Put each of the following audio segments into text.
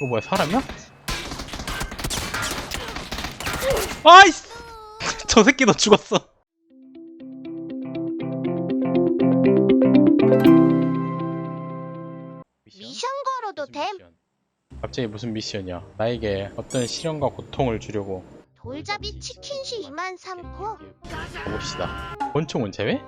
이거 뭐야 사람이야? 아이씨 저 새끼도 죽었어 미션 걸어도 무슨 됨. 미션? 갑자기 무슨 미션이야 나에게 어떤 시련과 고통을 주려고 돌잡이 치킨시 2만 3코. 가봅시다 권총은 제외?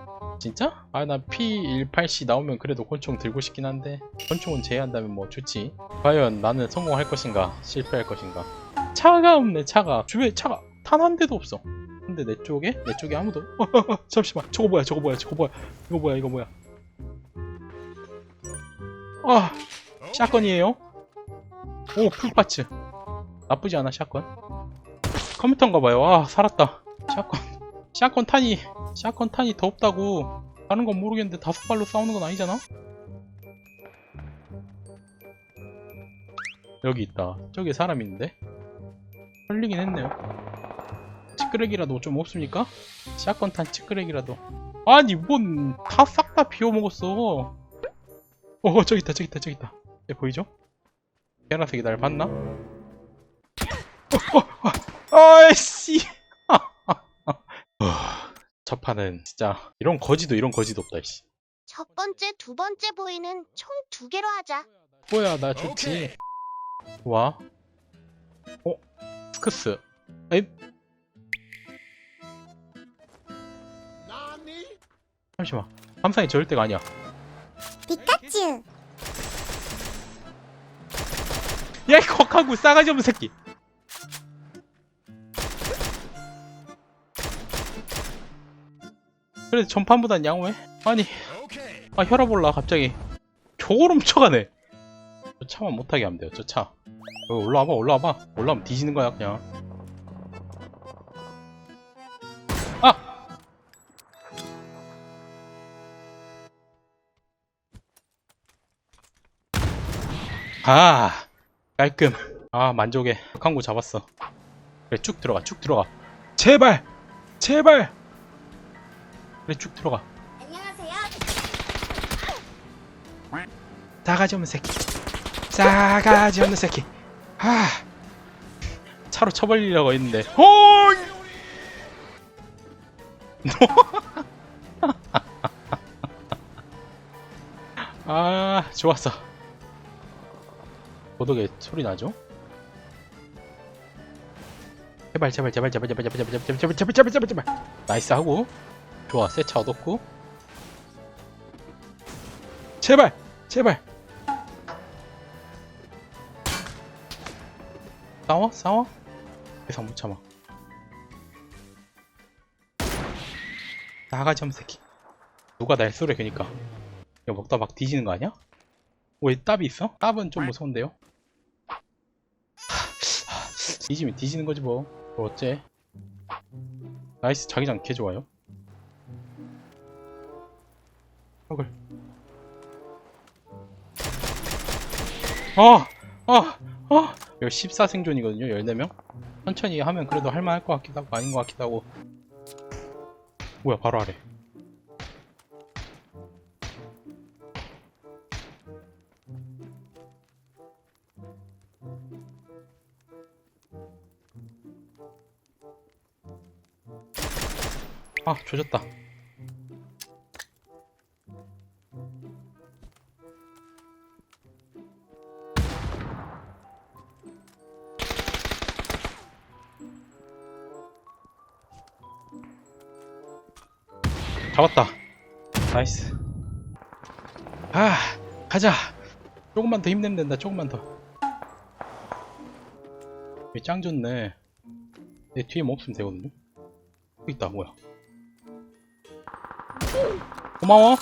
진짜? 아 나 P18C 나오면 그래도 권총 들고 싶긴 한데. 권총은 제외한다면 뭐 좋지. 과연 나는 성공할 것인가 실패할 것인가? 차가 없네 차가. 주변에 차가 탄 한 대도 없어. 근데 내 쪽에? 내 쪽에 아무도 잠시만. 저거 뭐야 저거 뭐야 저거 뭐야. 이거 뭐야 이거 뭐야. 아 샷건이에요? 오 풀파츠. 나쁘지 않아 샷건. 컴퓨터인가봐요. 아 살았다. 샷건. 샷건 탄이 샷건 탄이 더 없다고. 다른 건 모르겠는데 다섯 발로 싸우는 건 아니잖아? 여기 있다. 저기 사람 있는데? 걸리긴 했네요. 찌끄레기라도 좀 없습니까? 샷건 탄 찌끄레기라도. 아니 뭔 다싹다 비워먹었어. 어 저기 있다 저기 있다 저기 있다. 얘 보이죠? 계란색이 날 봤나? 어, 어, 어, 아이씨 첫 판은 진짜 이런 거지도 이런 거지도 없다 씨. 첫 번째, 두 번째 보이는 총 두 개로 하자. 뭐야 나 좋지. 와 어? 스크스. 에이 잠시만. 함상이 저럴 때가 아니야. 피카츄. 야 이 kok하고 싸가지 없는 새끼 그래도 전판보단 양호해? 아니 아 혈압 올라 갑자기. 저걸 훔쳐가네. 저 차만 못하게 하면 돼요 저차. 여기 올라와봐 올라와봐. 올라오면 뒤지는 거야 그냥. 아! 아 깔끔. 아 만족해. 강구 잡았어. 그래 쭉 들어가 쭉 들어가. 제발! 제발 그래 쭉 들어가 안녕하세요. 싸가지 없는 새끼 싸가지 없는 새끼 아 차로 쳐버리려고 했는데 홀아 좋았어 고독에 소리 나죠? 제발 제발 제발 제발 제발 제발 제발 제발 제발 제발 제발 제발 제발 나이스 하고 좋아 세차 얻었고 제발 제발 싸워 싸워 이상 못 참아 나가지 없는 새끼 누가 날 쏘래 그니까 이거 먹다 막 뒤지는 거 아니야? 왜 답이 있어? 답은 좀 무서운데요? 뒤지면 뒤지는 거지 뭐. 뭐 어째? 나이스 자기장 개 좋아요. 턱을. 어! 어! 어! 이거 14생존이거든요, 14명? 천천히 하면 그래도 할만할 것 같기도 하고, 아닌 것 같기도 하고. 뭐야, 바로 아래. 아, 조졌다. 잡았다. 나이스. 아, 가자. 조금만 더 힘내면 된다. 조금만 더. 짱 좋네. 내 뒤에 뭐 없으면 되거든요. 여기 있다. 뭐야? 고마워.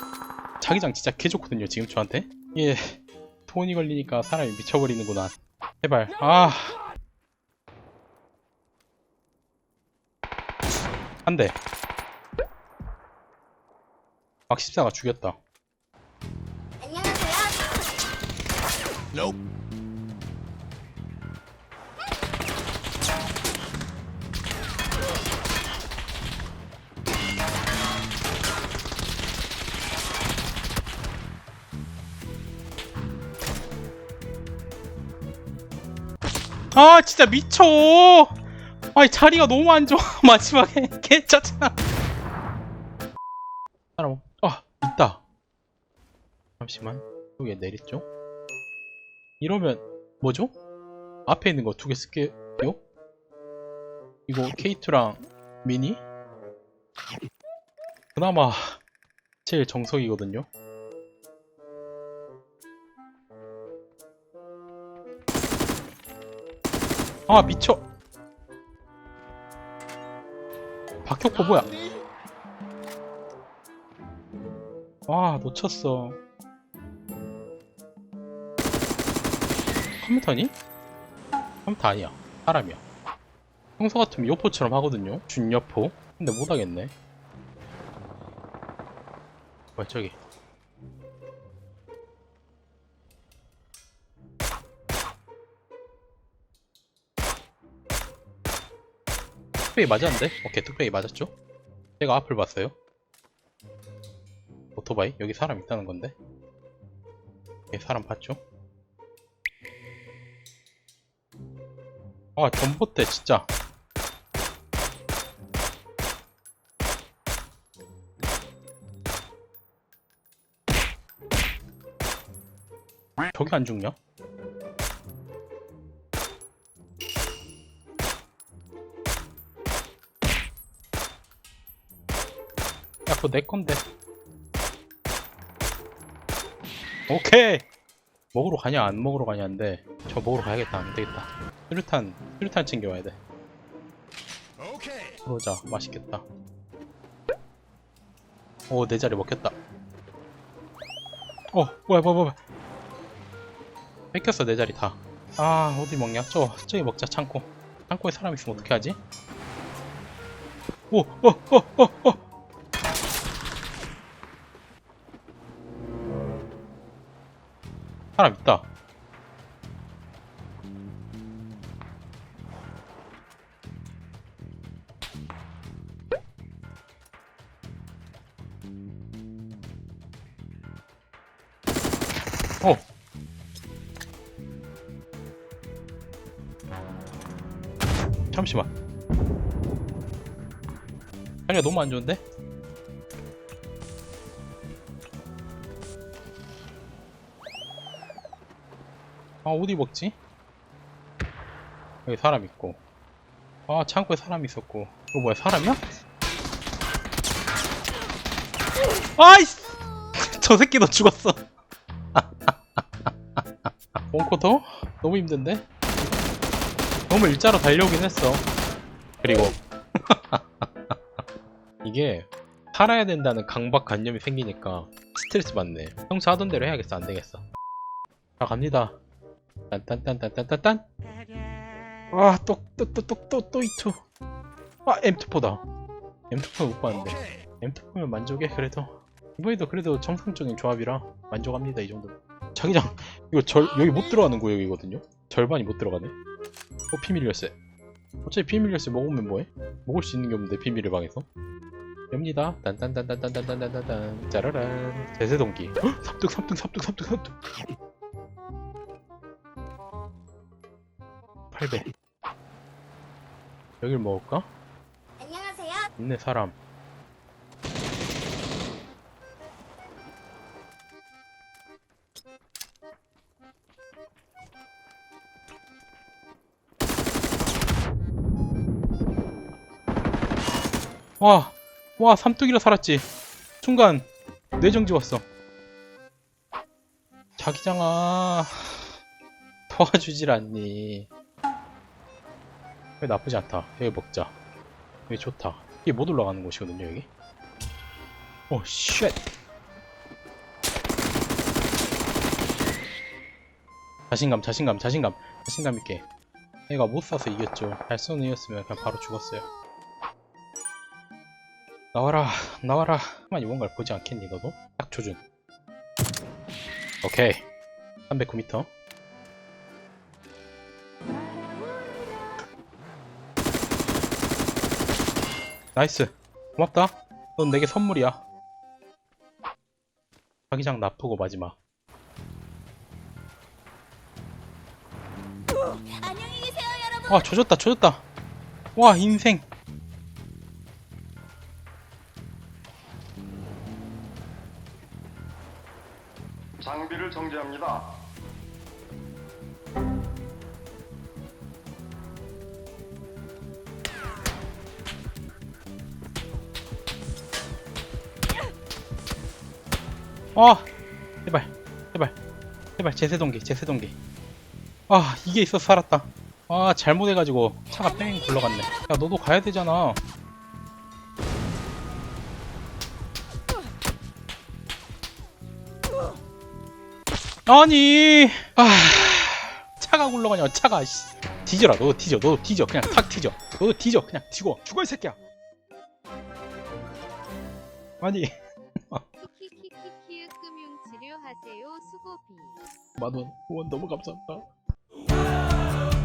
자기장 진짜 개 좋거든요. 지금 저한테. 예. 돈이 걸리니까 사람이 미쳐버리는구나. 제발. 아. 한 대. 막 14가 죽였다. 안녕하세요. 아 진짜 미쳐 아이 자리가 너무 안 좋아 마지막에 개짜증나 사람 없- 아 있다 잠시만. 여기에 내렸죠? 이러면 뭐죠? 앞에 있는 거 두 개 쓸게요. 이거 K2랑 미니? 그나마 제일 정석이거든요. 아 미쳐! 박혁포 뭐야? 아 놓쳤어 컴퓨터니? 컴퓨터 아니야 사람이야 평소 같으면 요포처럼 하거든요 준여포 근데 못하겠네 뭐야 저기 뚝배기 맞았는데? 오케이 뚝배기 맞았죠? 제가 앞을 봤어요 오토바이? 여기 사람 있다는 건데 여기 사람 봤죠? 아 전봇대 진짜. 저기 안 죽냐? 야 그거 내 건데. 오케이! 먹으러 가냐 안 먹으러 가냐인데 저 먹으러 가야겠다. 안 되겠다 수류탄 수류탄 챙겨와야 돼. 그러자 맛있겠다. 오 내 자리 먹혔다. 어 뭐야 뭐야 뭐야. 뺏겼어 내 자리 다아 어디 먹냐? 저 저기 먹자 창고. 창고에 사람 있으면 어떻게 하지? 오 어 어 어어. 사람 있다. 어. 잠시만. 아니야 너무 안 좋은데? 아 어디 먹지? 여기 사람 있고 아 창고에 사람 있었고 이거 뭐야 사람이야? 아이씨 저 새끼도 죽었어 원코터? 너무 힘든데? 너무 일자로 달려오긴 했어 그리고 이게 살아야 된다는 강박관념이 생기니까 스트레스 받네 평소 하던 대로 해야겠어 안 되겠어 자 갑니다 딴딴딴딴딴딴 아또 또 또 또 또또 이투 아 M2포다 M2포 못 봤는데 M2포면 만족해? 그래도 이번에도 그래도 정상적인 조합이라 만족합니다 이 정도 자기장 이거 절 여기 못 들어가는 구역이거든요? 절반이 못 들어가네? 어 비밀 열쇠 어차피 비밀 열쇠 먹으면 뭐해? 먹을 수 있는 게 없는데 비밀의 방에서? 엽니다. 딴딴딴딴딴딴딴딴딴 짜라란. 제세동기. 헉, 삽득 삽득 삽득 삽득 삽득 8배 여길 먹을까? 안녕하세요. 있네 사람 와, 와 삼뚝이라 살았지. 순간 뇌정지 왔어. 자기장아 도와주질 않니? 왜 나쁘지 않다. 여기 먹자. 여기 좋다. 이게 못 올라가는 곳이거든요 여기. 오 쉣. 자신감 자신감 자신감. 자신감 있게. 얘가 못 쏴서 이겼죠. 발손 이었으면 그냥 바로 죽었어요 나와라 나와라. 가만히 뭔가를 보지 않겠니 너도? 딱 조준. 오케이. 309m 나이스. 고맙다. 넌 내게 선물이야. 자기장 나쁘고 마지막. 와 조졌다 조졌다. 와 인생 장비를 정지합니다. 아 제발 제발 제발 제세동기 제세동기. 아 이게 있어서 살았다. 아 잘못해가지고 차가 뺑 굴러갔네. 야 너도 가야 되잖아 아니. 아 차가 굴러가냐 차가 씨. 뒤져라 너 뒤져 너 뒤져. 그냥 탁 뒤져. 너 뒤져 그냥 죽어 죽어 이 새끼야. 아니. 키키키키키 금융치료하세요 수고비 만원 후원 너무 감사합니다